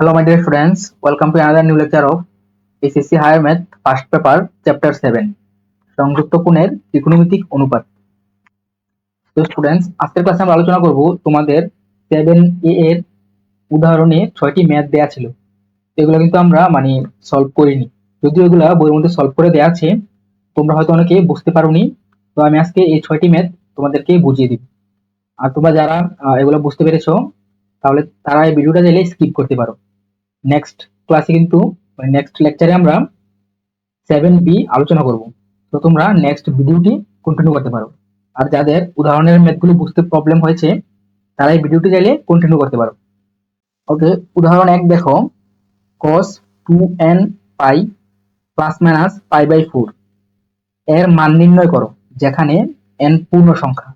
Hello, my dear students. Welcome to another new lecture of SSC Higher Math First Paper, Chapter 7. সংযুক্ত কোণের ত্রিকোণমিতিক অনুপাত। তো students আজকের ক্লাসে আমরা আলোচনা করব তোমাদের সেভেন এ এর উদাহরণে ছয়টি ম্যাথ দেয়া ছিল। এগুলো কিন্তু আমরা মানে সলভ করিনি। যদিও এগুলো বইয়ের মধ্যে সলভ করে দেওয়া আছে তোমরা হয়তো অনেকে বুঝতে পারোনি। তো আমি আজকে এই ছয়টি ম্যাথ তোমাদেরকে বুঝিয়ে দিব। আর তোমরা যারা এগুলো বুঝতে পেরেছ তাহলে তারা এই ভিডিওটা চাইলে স্কিপ করতে পারো। নেক্সট ক্লাসে কিন্তু মানে নেক্সট লেকচারে আমরা সেভেন বি আলোচনা করব। তো তোমরা নেক্সট ভিডিওটি কন্টিনিউ করতে পারো। আর যাদের উদাহরণের ম্যাথগুলো বুঝতে প্রবলেম হয়েছে, তারা এই ভিডিওটি চাইলে কন্টিনিউ করতে পারো। ওকে উদাহরণ এক দেখো। Cos two n pi plus minus pi by four এর মান নির্ণয় করো, যেখানে এন পূর্ণ সংখ্যা।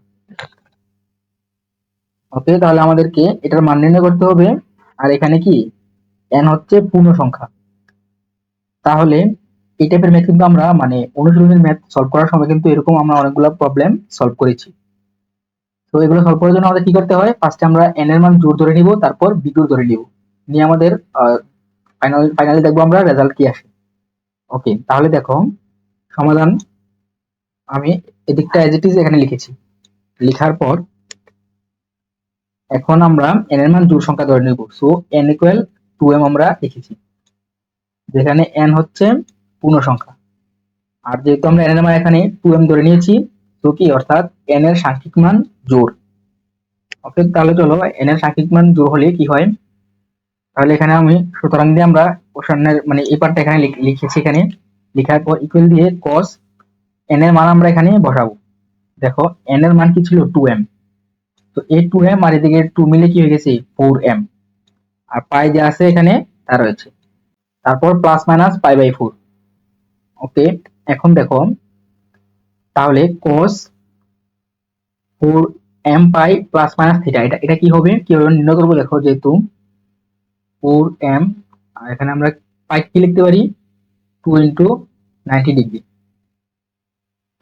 ওকে তাহলে আমাদেরকে এটার মান নির্ণয় করতে হবে। আর এখানে কি? এন হচ্ছে পূর্ণ সংখ্যা। তাহলে এই টাইপের ম্যাথ কিন্তু আমরা মানে অনুশীলনের ম্যাথ সলভ করার সময় কিন্তু এরকম আমরা অনেকগুলো প্রবলেম সলভ করেছি। তো এগুলো সলভ করার জন্য আমাদের কি করতে হয়? ফার্স্টে আমরা এন এর মান জোর ধরে নিব, তারপর বিজোড় ধরে নিব। নিয়ে আমাদের ফাইনাল ফাইনালি দেখব আমরা রেজাল্ট কি আসে। ওকে তাহলে দেখো, সমাধান আমি এদিকটা এজ ইট ইজ এখানে লিখেছি। লেখার পর এখন আমরা এন এর মান জোড় সংখ্যা ধরে নিব। So n equal to m আমরা লিখেছি যেখানে এন হচ্ছে পূর্ণ সংখ্যা আর যেহেতু আমরা এন এর মান এখানে টু এম ধরে নিয়েছি, তো কি অর্থাৎ এন এর সাংখ্যিক মান জোর ওকে, তাহলে চলো এন এর সাংখ্যিক মান জোর হলে কি হয়? তাহলে এখানে আমি সুতরাং দিয়ে আমরা কোশ্চেনের মানে এই পার্টটা এখানে লিখ- লিখেছি এখানে। লেখার পর ইকুয়াল দিয়ে cos এন এর মান আমরা এখানে বসাবো। দেখো এন এর মান কি ছিল টু এম তো এই টু এম আর এদিকে টু মিলে কি হয়ে গেছে? ফোর এম আর পাই যে আছে এখানে, তা রয়েছে। তারপর plus minus pi by four okay এখন দেখো, তাহলে cos four m pi plus minus theta এটা এটা কি হবে? কীভাবে নির্ণয় করব, দেখো যেহেতু ফোর এম আর এখানে আমরা পাই কি লিখতে পারি? টু ইন্টু নাইনটি ডিগ্রি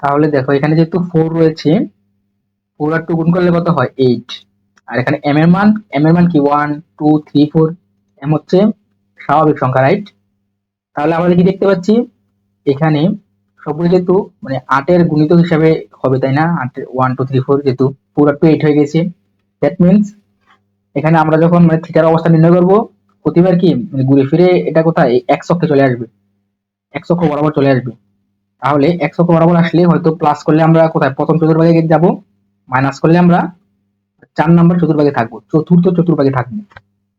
তাহলে দেখো, এখানে যেহেতু ফোর রয়েছে ফোর আর টু গুণ করলে কত হয়? এইট আর এখানে এম এর মান এম এর মান কি? One two three four m হচ্ছে স্বাভাবিক সংখ্যা রাইট তাহলে আমরা কি দেখতে পাচ্ছি? এখানে সবগুলো যেহেতু মানে আটের গুণিত হিসাবে হবে, তাই না? আটের ওয়ান টু থ্রি ফোর যেহেতু পুরো টু এইট হয়ে গেছে। দ্যাট মিনস এখানে আমরা যখন মানে থিটার অবস্থা নির্ণয় করব, প্রতিবার কি? মানে ঘুরে ফিরে এটা কোথায়? এক অক্ষে চলে আসবে। এক অক্ষ বরাবর চলে আসবে। তাহলে এক অক্ষ বরাবর আসলে হয়তো প্লাস করলে আমরা কোথায়? প্রথম চতুর্ভাগে যাব মাইনাস করলে আমরা চার নাম্বার চতুর্ভাগে থাকব, চতুর্থ চতুর্ভাগে থাকব।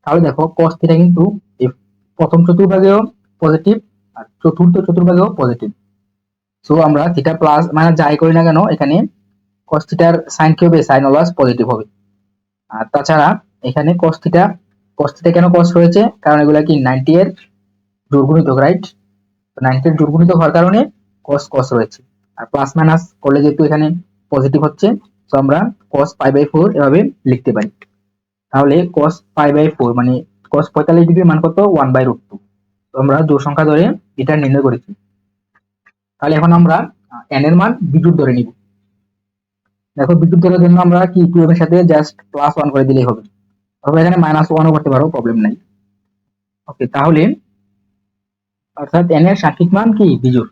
তাহলে দেখো, cos থিটা কিন্তু প্রথম চতুর্ভাগেও পজিটিভ আর চতুর্থ চতুর্ভাগেও পজিটিভ সো আমরা থিটা প্লাস মানে যাই করি না কেন, এখানে cos থিটার সাইন কি হবে সাইন অলওয়েজ পজিটিভ হবে। আর তাছাড়া এখানে cos থিটা cos থিটা কেন cos রয়েছে কারণ এগুলা কি 90 এর জোড়গুণিতক রাইট 90 এর জোড়গুণিতক হওয়ার কারণে cos cos রয়েছে আর প্লাস মাইনাস করলে যেহেতু এখানে পজিটিভ হচ্ছে তো আমরা cos পাই বাই ফোর এভাবে লিখতে পারি। তাহলে cos পাই বাই ফোর মানে cos পঁয়তাল্লিশ ডিগ্রির মান কত? ওয়ান বাই রুট টু তো আমরা জোড় সংখ্যা ধরে এটা নির্ণয় করেছি। তাহলে এখন আমরা n এর মান বিদ্যুৎ ধরে নিব। দেখো, বিদ্যুৎ ধরার জন্য আমরা কি এর সাথে জাস্ট প্লাস ওয়ান করে দিলেই হবে। অথবা এখানে মাইনাস ওয়ানও করতে পারো প্রবলেম নাই। ওকে তাহলে অর্থাৎ n এর সাংখ্যিক মান কি? বিজোড়।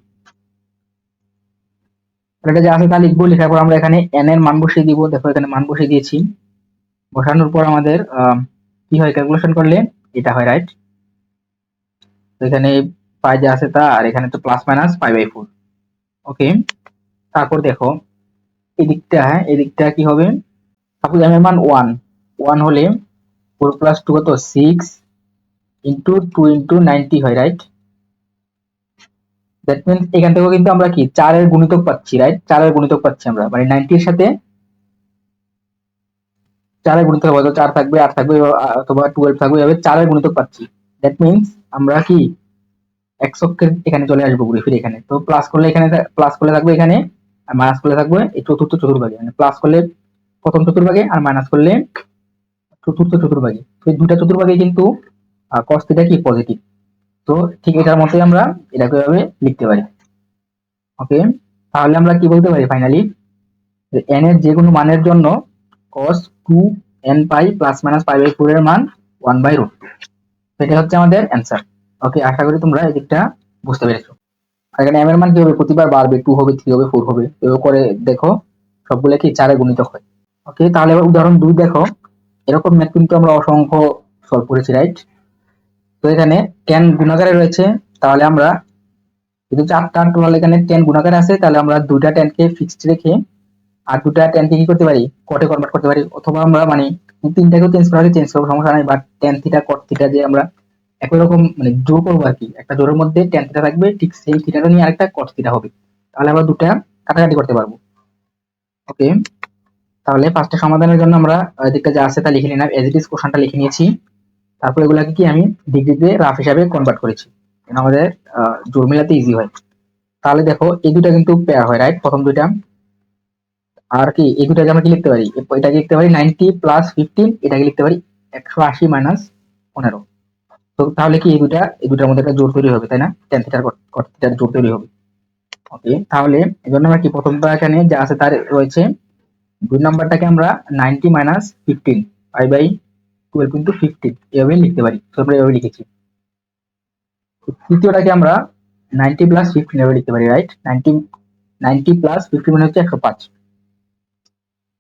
এটা যে আছে তা লিখব, লেখার পর আমরা এখানে n এর মান বসিয়ে দিব। দেখো এখানে মান বসিয়ে দিয়েছি। বসানোর পর আমাদের কি হয়? ক্যালকুলেশন করলে এটা হয় রাইট এখানে পাই যে আছে তা, আর এখানে তো plus minus pi by four okay তারপর দেখো এদিকটা হ্যাঁ এদিকটা কি হবে? সাপোজ এম এর মান ওয়ান ওয়ান হলে ফোর প্লাস টু কত? Six into two into ninety হয় রাইট দ্যাট মিনস এখান থেকেও কিন্তু আমরা কি চারের গুণিতক পাচ্ছি রাইট চারের গুণিতক পাচ্ছি আমরা। মানে নাইনটির সাথে চারের গুণিতক হয়তো চার থাকবে, আট থাকবে অথবা টুয়েলভ থাকবে, এভাবে চারের গুণিতক পাচ্ছি। দ্যাট মিনস আমরা কি এক অক্ষের এখানে চলে আসব ঘুরে ফিরে এখানে। তো প্লাস করলে এখানে প্লাস করলে থাকবে এখানে আর মাইনাস করলে থাকবে এই চতুর্থ চতুর্ভাগে। মানে প্লাস করলে প্রথম চতুর্ভাগে আর মাইনাস করলে চতুর্থ চতুর্ভাগে। তো এই দুটা চতুর্ভাগে কিন্তু থিটা কি? পজিটিভ তো ঠিক এটার মতোই আমরা এটাকে এভাবে লিখতে পারি। ওকে? তাহলে আমরা কি বলতে পারি ফাইনালি n এর যে কোনো মানের জন্য cos two N pi plus minus pi by four এর মান ওয়ান বাই রুট এটা হচ্ছে আমাদের অ্যান্সার ওকে? আশা করি তোমরা এই দিকটা বুঝতে পেরেছ। আর এখানে এম এর মান কি হবে প্রতিবার বাড়বে টু হবে থ্রি হবে ফোর হবে, এভাবে করে দেখো, সবগুলো কি চারে গুণিত হয়। ওকে? তাহলে উদাহরণ দুই দেখো। এরকম ম্যাথ কিন্তু আমরা অসংখ্য সলভ করেছি রাইট তো এখানে টেন গুণাকারে রয়েছে, তাহলে আমরা যদি চারটা টোটাল এখানে টেন গুণাকারে আছে, তাহলে আমরা দুটা টেনকে ফিক্সড রেখে আর দুটা টেনকে কি করতে পারি? কটে কনভার্ট করতে পারি। অথবা আমরা মানে তিনটাকেও চেঞ্জ করা চেঞ্জ করব, সমস্যা নাই। But tan theta cot theta যে আমরা একই রকম মানে জোর করব আর কি। একটা জোরের মধ্যে টেন থিটা থাকবে, ঠিক সেই থিটাটা নিয়ে আরেকটা কট থিটা হবে। তাহলে আমরা দুটা কাটাকাটি করতে পারব। ওকে তাহলে পাঁচটা সমাধানের জন্য আমরা এদিকটা যা আছে তা লিখে নিলাম। এজ ইট ইজ কোশ্চেনটা লিখে নিয়েছি। তারপর এগুলাকে কি আমি ডিগ্রিতে রাফ হিসাবে কনভার্ট করেছি। আমাদের জোর মিলাতে ইজি হয়। তাহলে দেখো, এই দুটা কিন্তু পেয়ার হয় রাইট প্রথম দুইটা। আর কি, এই দুটাকে আমরা কি লিখতে পারি? এটাকে লিখতে পারি নাইনটি প্লাস ফিফটিন এটাকে লিখতে পারি একশো আশি মাইনাস পনেরো। তো তাহলে কি এই দুটা এই দুটার মধ্যে একটা জোর তৈরি হবে, তাই না? টেন থিটার থিটার জোর তৈরি হবে। ওকে তাহলে এই জন্য আমরা কি, প্রথমটা এখানে যা আছে তার রয়েছে, দুই নাম্বারটাকে আমরা ninety minus fifteen pi by twelve into fifteen এভাবে লিখতে পারি। তো আমরা এভাবে লিখেছি। তৃতীয়টাকে আমরা নাইনটি প্লাস ফিফটিন এভাবে লিখতে পারি right ninety ninety plus fifteen মানে হচ্ছে একশো পাঁচ।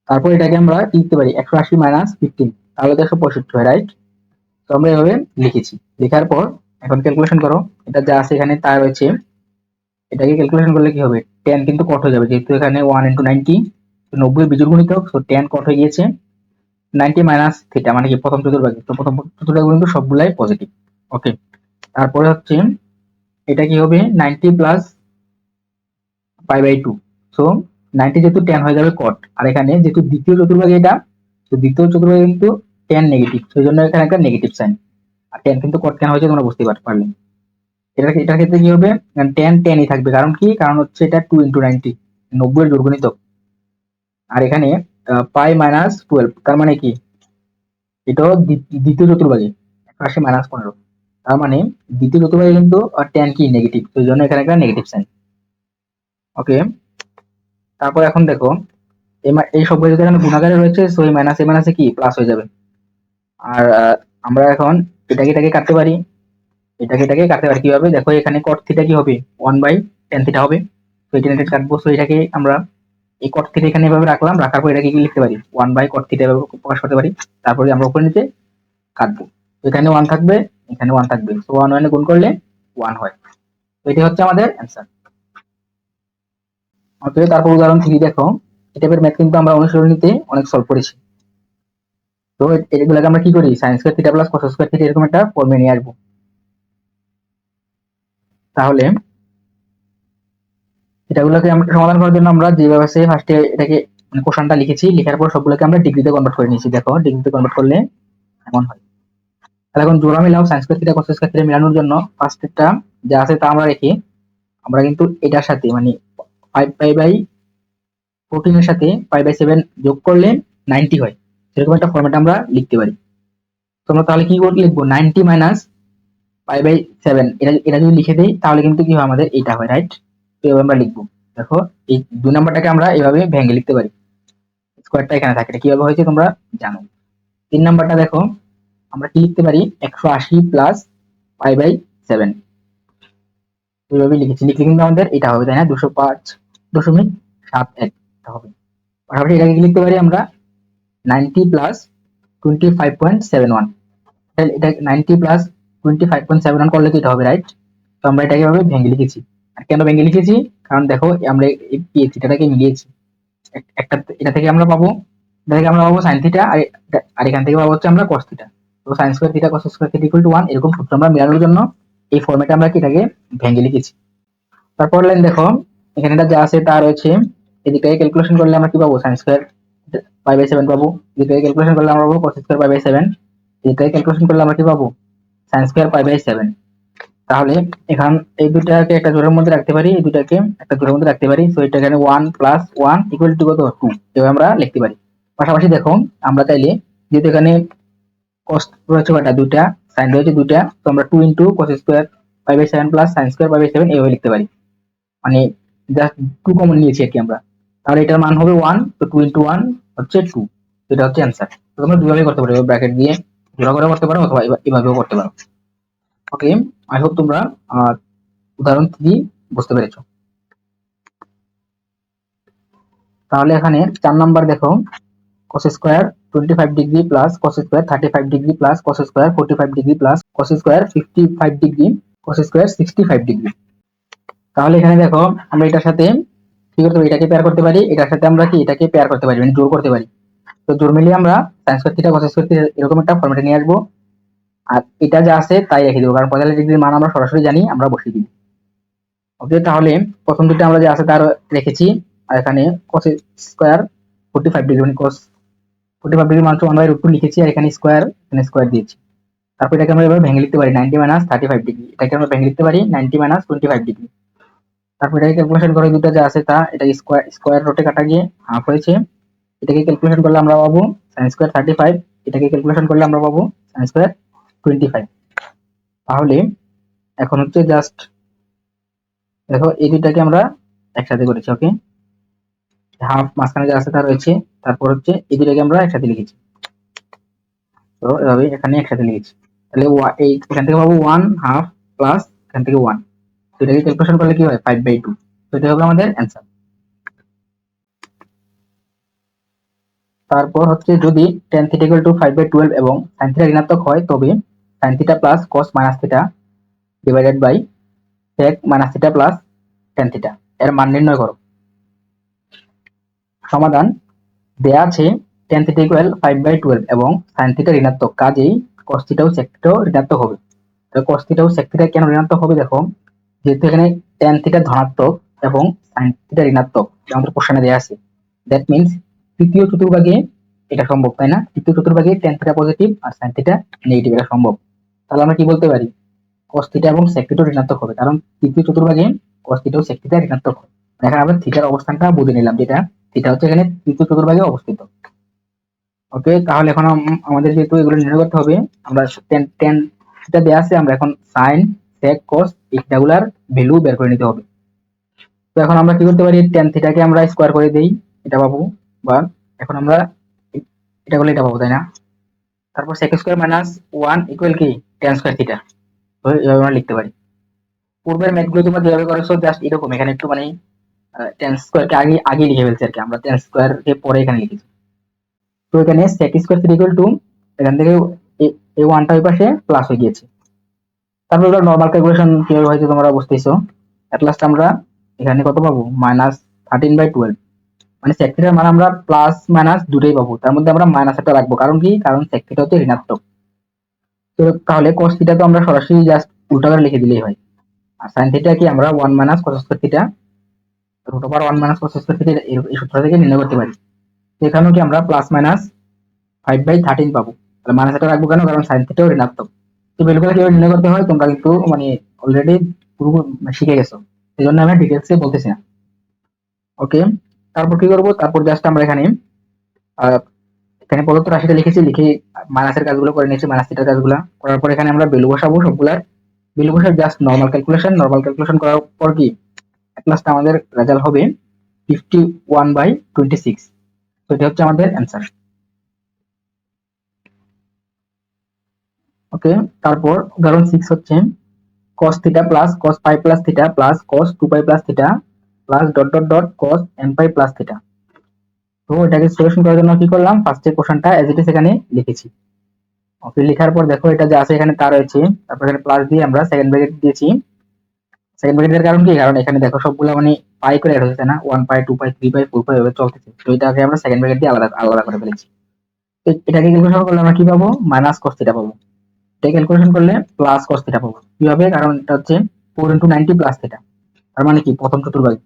তারপর এটাকে আমরা লিখতে পারি? একশো আশি মাইনাস ফিফটিন তাহলে তো একশো পঁয়ষট্টি হয় রাইট তো আমরা এভাবে লিখেছি। লেখার পর এখন ক্যালকুলেশন করো। এটা যা আছে এখানে তা রয়েছে। এটাকে ক্যালকুলেশন করলে কি হবে? টেন কিন্তু কট হয়ে যাবে। যেহেতু এখানে ওয়ান ইন্টু নাইনটি নব্বই বিজুর গুণিতক, তো টেন কট হয়ে গিয়েছে। নাইনটি মাইনাস থিটা মানে কি প্রথম চতুর্ভাগে? তো প্রথম চতুর্ভাগ কিন্তু সবগুলাই পজিটিভ ওকে তারপরে হচ্ছে, এটা কি হবে? Ninety plus pi by two so ninety যেহেতু টেন হয়ে যাবে কট আর এখানে যেহেতু দ্বিতীয় চতুর্ভাগে এটা, তো দ্বিতীয় চতুর্ভাগে কিন্তু টেন নেগেটিভ সেই জন্য এখানে একটা নেগেটিভ সাইন আর টেন কিন্তু কট কেন হয়েছে তোমরা বুঝতে পারলে। এটা এটার ক্ষেত্রে কি হবে? টেন টেনই থাকবে, কারণ কি? কারণ হচ্ছে এটা টু ইন্টু নাইনটি নব্বই এর দুর্গণিত আর এখানে পাই মাইনাস টুয়েলভ তার মানে কি? এটাও দ্বিতীয় চতুর্ভাগে একশো মাইনাস পনেরো। তার মানে দ্বিতীয় চতুর্ভাগে কিন্তু টেন কি? নেগেটিভ সেই জন্য এখানে একটা নেগেটিভ সাইন ওকে তারপর এখন দেখো, এই সবগুলো যদি এখানে গুণাকারে রয়েছে সো এই মাইনাস এ মাইনাসে কি? প্লাস হয়ে যাবে। আর আমরা এখন এটাকে এটাকে কাটতে পারি। এটাকে এটাকে কাটতে পারি কীভাবে? দেখো এখানে কট থিটা কি হবে? ওয়ান বাই টেন থিটা হবে। তো এটা কাটবো। সো এটাকে আমরা এই কট থিটা এখানে এভাবে রাখলাম, রাখার পর এটাকে লিখতে পারি? ওয়ান বাই কট থিটা এভাবে প্রকাশ করতে পারি। তারপরে আমরা উপরে নিচে কাটবো। এখানে ওয়ান থাকবে, এখানে ওয়ান থাকবে। সো ওয়ান ওয়ানে গুণ করলে ওয়ান হয়। তো এটি হচ্ছে আমাদের অ্যান্সার ওকে তারপর উদাহরণ থ্রি দেখো। এই টাইপের ম্যাথ কিন্তু আমরা অনুশীলনীতে অনেক সলভ করেছি। তো এগুলোকে আমরা কি করি? Sines square theta plus cos square theta এরকম একটা ফর্মে নিয়ে আসব। তাহলে এটাগুলোকে আমরা সমাধান করার জন্য আমরা যেভাবে আছে ফার্স্টে এটাকে মানে কোশ্চেনটা লিখেছি, লেখার পর সবগুলোকে আমরা ডিগ্রিতে কনভার্ট করে নিয়েছি। দেখো ডিগ্রিতে কনভার্ট করলে এমন হয়। তাহলে এখন জোড়া মিলাও sines square theta cos square theta মেলানোর জন্য ফার্স্টেরটা যা আছে তা আমরা রেখে আমরা কিন্তু এটার সাথে মানে ফাইভ পাই বাই ফোরটিনের সাথে ফাইভ বাই সেভেন যোগ করলে নাইনটি হয়। সেরকম একটা ফর্মেট আমরা লিখতে পারি। তোমরা তাহলে কি করে লিখব? Ninety minus five by seven এটা এটা যদি লিখে দেই, তাহলে কিন্তু কি হয়? আমাদের এটা হয় রাইট এভাবে আমরা লিখব। দেখো, এই দুই নাম্বারটাকে আমরা এভাবে ভেঙে লিখতে পারি। স্কোয়ারটা এখানে থাকে, এটা কীভাবে হয়েছে তোমরা জানো। তিন নাম্বারটা দেখো, আমরা কি লিখতে পারি? একশো আশি প্লাস ফাইভ বাই সেভেন এইভাবে লিখেছি, লিখলে কিন্তু আমাদের এটা হবে, তাই না? দুশো পাঁচ দশমিক সাত এক হবে। পাশাপাশি এটাকে কি লিখতে পারি আমরা? Ninety plus twenty five point seven one এটা ninety plus twenty five point seven one করলে তো এটা হবে রাইট তো আমরা এটাকে এভাবে ভেঙে লিখেছি। কেন ভেঙে লিখেছি? কারণ দেখো, আমরা এই থিটাটাকে মিলিয়েছি। একটা, এটা থেকে আমরা পাবো, এটা থেকে আমরা পাবো সাইন থিটা আর আর এখান থেকে পাবো হচ্ছে আমরা কস থিটা তো sine square theta cos square theta equal to one এরকম সূত্র আমরা মেলানোর জন্য এই ফর্মেটে আমরা এটাকে ভেঙে লিখেছি। তারপর লাইন দেখো, এখানে এটা যা আছে তা রয়েছে এদিকে ক্যালকুলেশন করলে আমরা কি পাবো? Sine square pi by seven পাবো। এদিকে ক্যালকুলেশন করলে আমরা পাবো cos square pi by seven এদিকে ক্যালকুলেশন করলে আমরা কি পাবো? Sine square pi by seven তাহলে এখান, এই দুটাকে একটা জোরের মধ্যে রাখতে পারি, এই দুটাকে একটা জোরের মধ্যে রাখতে পারি। সো এটা এখানে one plus one equal to কত? টু এভাবে আমরা লিখতে পারি। পাশাপাশি দেখো আমরা চাইলে যেহেতু এখানে কস রয়েছে কটা দুটা সাইন রয়েছে দুটা তো আমরা two into cos square pi by seven plus sine square pi by seven এইভাবে লিখতে পারি। মানে জাস্ট টু কমন নিয়েছি আর কি আমরা। তাহলে এটার মান হবে ওয়ান তো টু ইন্টু ওয়ান হচ্ছে টু এটা হচ্ছে অ্যান্সার তো তোমরা দুভাবে করতে পারো ব্র্যাকেট দিয়ে জোড়া করে করতে পারো অথবা এভাবেও করতে পারো। ওকে আই হোপ তোমরা উদাহরণ কি বুঝতে পেরেছ। তাহলে এখানে চার নাম্বার দেখো, cos square 25 degree plus cos square 35 degree plus cos square 45 degree plus cos square 55 degree cos square 65 degree তাহলে এখানে দেখো, আমরা এটার সাথে কি করতে পারি? এটাকে পেয়ার করতে পারি। এটার সাথে আমরা কি? এটাকে পেয়ার করতে পারি মানে জোর করতে পারি। তো জোর মিলিয়ে আমরা sin square theta cos square এরকম একটা ফরম্যাটে নিয়ে আসব। আর এটা যা আছে তাই রেখে দেবো। কারণ পঁয়তাল্লিশ ডিগ্রির মান আমরা সরাসরি জানি, আমরা বসিয়ে দিই। ওকে, তাহলে প্রথম দুটো আমরা যা আছে তার রেখেছি, আর এখানে cos স্কয়ার 45 ডিগ্রি মানে cos 45 ডিগ্রি মান ওয়ান বাই রুট টু লিখেছি, আর এখানে স্কোয়ার এখানে স্কয়ার দিয়েছি। তারপর এটাকে আমরা এবার ভেঙে লিখতে পারি 90 মাইনাস 35 ডিগ্রি এটাকে আমরা ভেঙে লিখতে পারি 90 মাইনাস 25 ডিগ্রি তারপর এটাকে ক্যালকুলেশন করে দুটো যা আছে তা, এটা স্কোয়ার স্কোয়ার রুটে কাটা গিয়ে হাফ হয়েছে। এটাকে ক্যালকুলেশন করলে আমরা পাবো সাইন স্কোয়ার থার্টি ফাইভ এটাকে ক্যালকুলেশন করলে আমরা পাবো sin স্কয়ার 25 তাহলে এখন হচ্ছে জাস্ট দেখো এই দুইটাকে আমরা একসাথে করেছি ওকে হাফ মাঝখানে যা আছে তা রয়েছে, তারপর হচ্ছে এই দুটাকে আমরা একসাথে লিখেছি। তো এভাবে এখানে একসাথে লিখেছি। তাহলে এই এখান থেকে পাবো ওয়ান হাফ প্লাস এখান থেকে ওয়ান তো এটাকে ক্যালকুলেশন করলে কি হয়? ফাইভ বাই টু তো এটা হবে আমাদের অ্যান্সার তারপর হচ্ছে যদি tan theta to five by twelve এবং সাইন থিটা ঋণাত্মক হয়, তবে sine theta plus cos minus theta divided by sec minus theta plus tan theta এর মান নির্ণয় করো। সমাধান, দেয়া আছে tan theta equal five by twelve এবং সাইন থিটা ঋণাত্মক, কাজেই কস থিটাও সেক থিটাও ঋণাত্মক হবে। তো কস থিটাও সেক থিটা কেন ঋণাত্মক হবে দেখো, যেহেতু এখানে টেন থিটা ধনাত্মক এবং সাইন থিটা ঋণাত্মক আমাদের কোশ্চেনে দেওয়া আছে। দ্যাট মিনস তৃতীয় চতুর্ভাগে এটা সম্ভব, তাই না? তৃতীয় চতুর্ভাগে টেন থিটা পজিটিভ আর সাইন থিটা নেগেটিভ এটা সম্ভব। তাহলে আমরা কি বলতে পারি? cos থিটা এবং sec ঋণাত্মক হবে। কারণ তৃতীয় চতুর্ভাগে cos থিটা ও sec ঋণাত্মক হবে এখানে আমরা থিটার অবস্থানটা বুঝে নিলাম, যেটা থিটা হচ্ছে এখানে তৃতীয় চতুর্ভাগে অবস্থিত। ওকে তাহলে এখন আমাদের যেহেতু এগুলো নির্ণয় করতে হবে, আমরা টেন টেন থিটা দেওয়া আছে, আমরা এখন সাইন sec, cos এই থিটাগুলার ভ্যালু বের করে নিতে হবে। তো এখন আমরা কি করতে পারি? টেন থিটাকে আমরা স্কোয়ার করে দেই, এটা পাবো, বা এখন আমরা এটা করলে এটা পাবো, তাই না? তারপর sec square minus one equal কি? টেন স্কোয়ার থিটা এভাবে আমরা লিখতে পারি। পূর্বের ম্যাথগুলো তোমরা যেভাবে করেছ জাস্ট এরকম। এখানে একটু মানে টেন স্কোয়ারকে আগে আগে লিখে ফেলছি আর কি। আমরা টেন স্কোয়ারকে পরে এখানে লিখেছি। তো এখানে sec square three equal to এখান থেকে এই ওয়ানটা ওই পাশে প্লাস হয়ে গিয়েছে। তারপর এবার নর্মাল ক্যালকুলেশন কীভাবে হয়েছে তোমরা বুঝতেছো এট লাস্ট আমরা এখানে কত পাবো? মাইনাস থার্টিন বাই টুয়েলভ মানে sec থিটার মান আমরা প্লাস মাইনাস দুটোই পাবো। তার মধ্যে আমরা মাইনাস একটা রাখব। কারণ কি? কারণ sec থিটা হচ্ছে ঋণাত্মক। তাহলে cos থিটা তো আমরা সরাসরি জাস্ট উল্টা করে লিখে দিলেই হয়। আর sin থিটা কি আমরা 1 minus cos square theta root over 1 minus cos square theta এই সূত্র থেকে নির্ণয় করতে পারি। এখানেও কি আমরা প্লাস মাইনাস 5 বাই 13 পাবো। তাহলে মাইনাস এটা রাখব কেন? কারণ sin থিটাও ঋণাত্মক। তো ভ্যালুগুলো কীভাবে নির্ণয় করতে হয়? তোমরা কিন্তু মানে অলরেডি পুরো শিখে গেছো। এই জন্য আমি ডিটেলসে বলতেছি না। ওকে তারপর কি করব? তারপর জাস্ট আমরা এখানে এখানে প্রদত্ত রাশিটা লিখেছি, লিখে মাইনাসের কাজগুলো করে নিয়েছি মাইনাস থিটার কাজগুলো। করার পর এখানে আমরা ভ্যালু বসাবো সবগুলার। ভ্যালু বসে just normal calculation normal calculation করার পর কি? লাস্ট আমাদের রেজাল্ট হবে fifty one by twenty six তো এটা হচ্ছে আমাদের অ্যান্সার ওকে তারপর উদাহরণ সিক্স হচ্ছে, cos theta plus cos pi plus theta plus cos two pi plus theta plus dot dot dot cos N pi plus theta তো এটাকে সলিউশন করার জন্য কি করলাম? ফার্স্টে কোশ্চেনটা এজ ইট ইজ এখানে লিখেছি। ওকে লেখার পর দেখো এটা যে আছে এখানে তা রয়েছে। তারপর এখানে প্লাস দিয়ে আমরা সেকেন্ড ব্র্যাকেট দিয়েছি। সেকেন্ড ব্র্যাকেটের কারণ কি? কারণ এখানে দেখো সবগুলো মানে পাই করে অ্যাড হচ্ছে না? One pi two pi three pi four pi এভাবে চলতেছে। তো এটাকে আমরা সেকেন্ড ব্র্যাকেট দিয়ে আলাদা আলাদা করে ফেলেছি। তো এটাকে ক্যালকুলেশন করলে আমরা কি পাবো? মাইনাস cos থিটা পাবো। এটা ক্যালকুলেশন করলে প্লাস cos থিটা পাবো। কি হবে কারণ এটা হচ্ছে four into ninety plus theta তার মানে কি? প্রথম চতুর্ভাগে।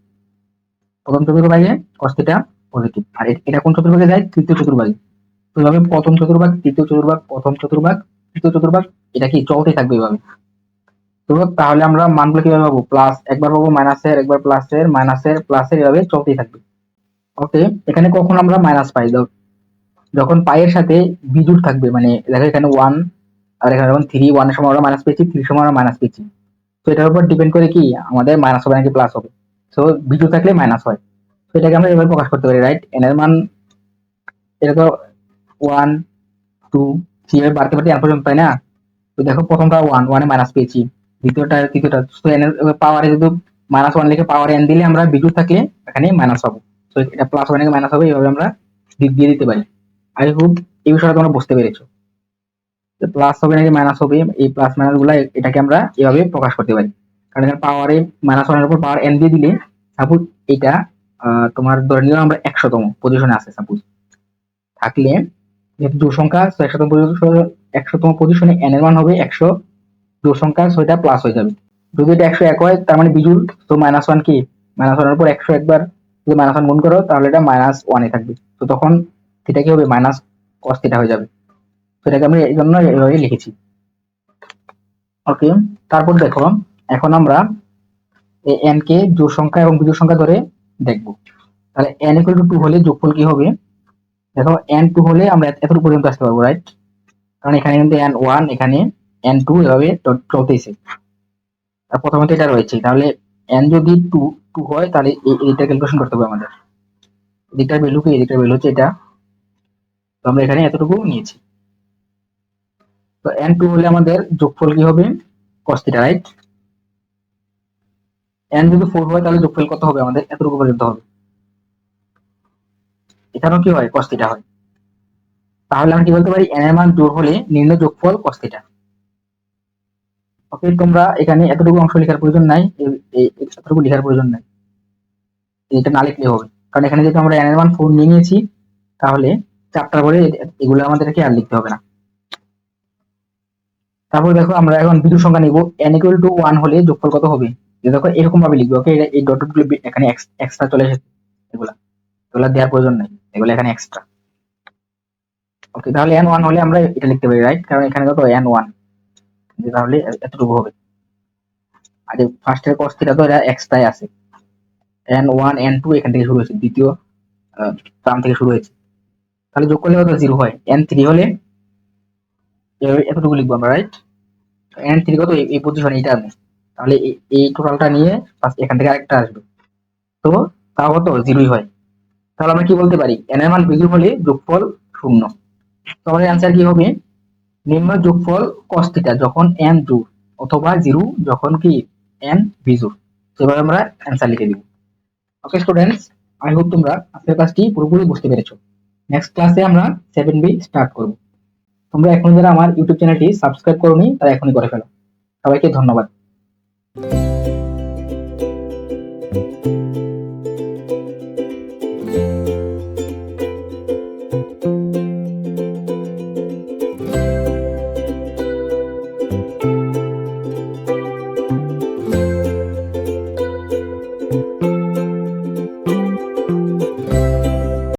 প্রথম চতুর্ভাগে cos থিটা পজিটিভ আর এটা কোন চতুর্ভাগে যায়? তৃতীয় চতুর্ভাগে। তো এভাবে প্রথম চতুর্ভাগ, তৃতীয় চতুর্ভাগ, প্রথম চতুর্ভাগ, তৃতীয় চতুর্ভাগ, এটা কি চলতেই থাকবে এভাবে? তো তাহলে আমরা মানগুলো কীভাবে পাবো? প্লাস একবার পাবো মাইনাসের, একবার প্লাসের, মাইনাসের, প্লাসের এভাবে চলতেই থাকবে। ওকে? এখানে কখন আমরা মাইনাস পাই? যখন পায়ের সাথে বিজুট থাকবে মানে দেখো এখানে ওয়ান আর এখানে যখন থ্রি ওয়ানের সময় আমরা মাইনাস পেয়েছি থ্রির সময় আমরা মাইনাস পেয়েছি। তো এটার উপর ডিপেন্ড করে কি? আমাদের মাইনাস হবে নাকি প্লাস হবে? তো বিজুট থাকলে মাইনাস হয়। তো এটাকে আমরা এভাবে প্রকাশ করতে পারি রাইট এন এর মান তো ওয়ান টু থ্রি এভাবে বাড়তে বাড়তে এন পর্যন্ত, তাই না? তো দেখো প্রথমটা ওয়ান ওয়ানে মাইনাস পেয়েছি। দ্বিতীয়টা, তৃতীয়টা, তো এন পাওয়ারে যদি মাইনাস ওয়ান লিখে পাওয়ার এন দিলে আমরা বিজু থাকলে এখানে মাইনাস পাবো তো এটা প্লাস ওয়ান মাইনাস হবে এইভাবে আমরা দিক দিয়ে দিতে পারি। আই হোপ এই বিষয়টা তোমরা বুঝতে পেরেছ। প্লাস হবে নাকি মাইনাস হবে, এই প্লাস মাইনাসগুলা এটাকে আমরা এভাবে প্রকাশ করতে পারি। কারণ এখানে পাওয়ারে মাইনাস ওয়ানের উপর পাওয়ার এন দিয়ে দিলে সাপোজ এটা তোমার ধরে নিলাম আমরা একশোতম পজিশনে আছে সাপোজ থাকলে যেহেতু জোড় সংখ্যা একশোতম একশোতম পজিশনে এন এর মান হবে একশো জোড় সংখ্যা সেটা প্লাস হয়ে যাবে। যদি এটা একশো এক হয়, তার মানে বিজুর তো মাইনাস ওয়ান কি? মাইনাস ওয়ানের উপর একশো একবার যদি মাইনাস ওয়ান গুণ করো, তাহলে এটা মাইনাস ওয়ানে থাকবে। তো তখন এটা কি হবে? মাইনাস কস থিটা হয়ে যাবে। তো এটাকে আমি এই জন্য এভাবে লিখেছি। ওকে তারপর দেখো, এখন আমরা এই এন কে জোড় সংখ্যা এবং বিজোড় সংখ্যা ধরে দেখব। তাহলে এন ইকুয়াল টু টু হলে যোগফল কি হবে? দেখো এন টু হলে আমরা এত- এতটুকু পর্যন্ত আসতে পারব রাইট কারণ এখানে কিন্তু এন ওয়ান এখানে এন টু এভাবে চলতেছে। আর প্রথমত এটা রয়েছে। তাহলে এন যদি টু টু হয়, তাহলে এই এইটা ক্যালকুলেশন করতে হবে আমাদের। এদিকটার ভ্যালু কি? এদিকটার ভ্যালু হচ্ছে এটা। তো আমরা এখানে এতটুকু নিয়েছি। তো এন টু হলে আমাদের যোগফল কি হবে? কস্তিটা রাইট এন যদি ফোর হয়, তাহলে যোগফল কত হবে আমাদের? এতটুকু পর্যন্ত হবে। এখানেও কি হয়? কস্তিটা হয়। তাহলে আমরা কি বলতে পারি? এন এর মান জোর হলে নির্ণয় যোগফল কস্তিটা ওকে তোমরা এখানে এতটুকু অংশ লেখার প্রয়োজন নাই। এতটুকু লেখার প্রয়োজন নাই। এটা না লিখলে হবে। কারণ এখানে যেহেতু আমরা এন এর মান ফোর নিয়ে নিয়েছি, তাহলে চারটার পরে এগুলো আমাদেরকে আর লিখতে হবে না। তারপর দেখো, আমরা এখন বিজোড় সংখ্যা নিব। এন ইকুয়াল টু ওয়ান হলে যোগফল কত হবে? যে দেখো এরকম ভাবে লিখবে, ওকে এই ডটগুলো এখানে এক্সট্রা চলে এসেছে, এগুলা। এগুলা দেওয়ার প্রয়োজন নেই, এগুলো এখানে এক্সট্রা ওকে তাহলে n ওয়ান হলে আমরা এটা লিখতে পারি রাইট কারণ এখানে কত n ওয়ান তাহলে এতটুকু হবে। আর ফার্স্ট এর কস থিটা তো এটা এক্সট্রাই আছে। n ওয়ান n টু এখান থেকে শুরু হয়েছে, দ্বিতীয় টার্ম থেকে শুরু হয়েছে। তাহলে যোগ করলে কত? জিরো হয়। n থ্রি হলে এতটুকু লিখব আমরা রাইট এন থ্রি কত? এই- পজিশন এটা আছে তাহলে এই- টোটালটা নিয়ে এখান থেকে আরেকটা আসবে। তো তাও কত? জিরোই হয়। তাহলে আমরা কি বলতে পারি? এন এর মান বিজুর হলে যোগফল শূন্য। তো আমাদের অ্যান্সার কি হবে? নিম্ন যোগফল থিটা যখন n জোড় অথবা জিরো, যখন কি? n বিজুর সেভাবে আমরা অ্যান্সার লিখে দিব। ওকে স্টুডেন্টস আই হোপ তোমরা আজকের ক্লাসটি পুরোপুরি বুঝতে পেরেছ। নেক্সট ক্লাসে আমরা সেভেন বি স্টার্ট করব। তোমরা এখন যারা আমার ইউটিউব চ্যানেলটি সাবস্ক্রাইব করোনি, তারা এখনই করে ফেলো। সবাইকে ধন্যবাদ। you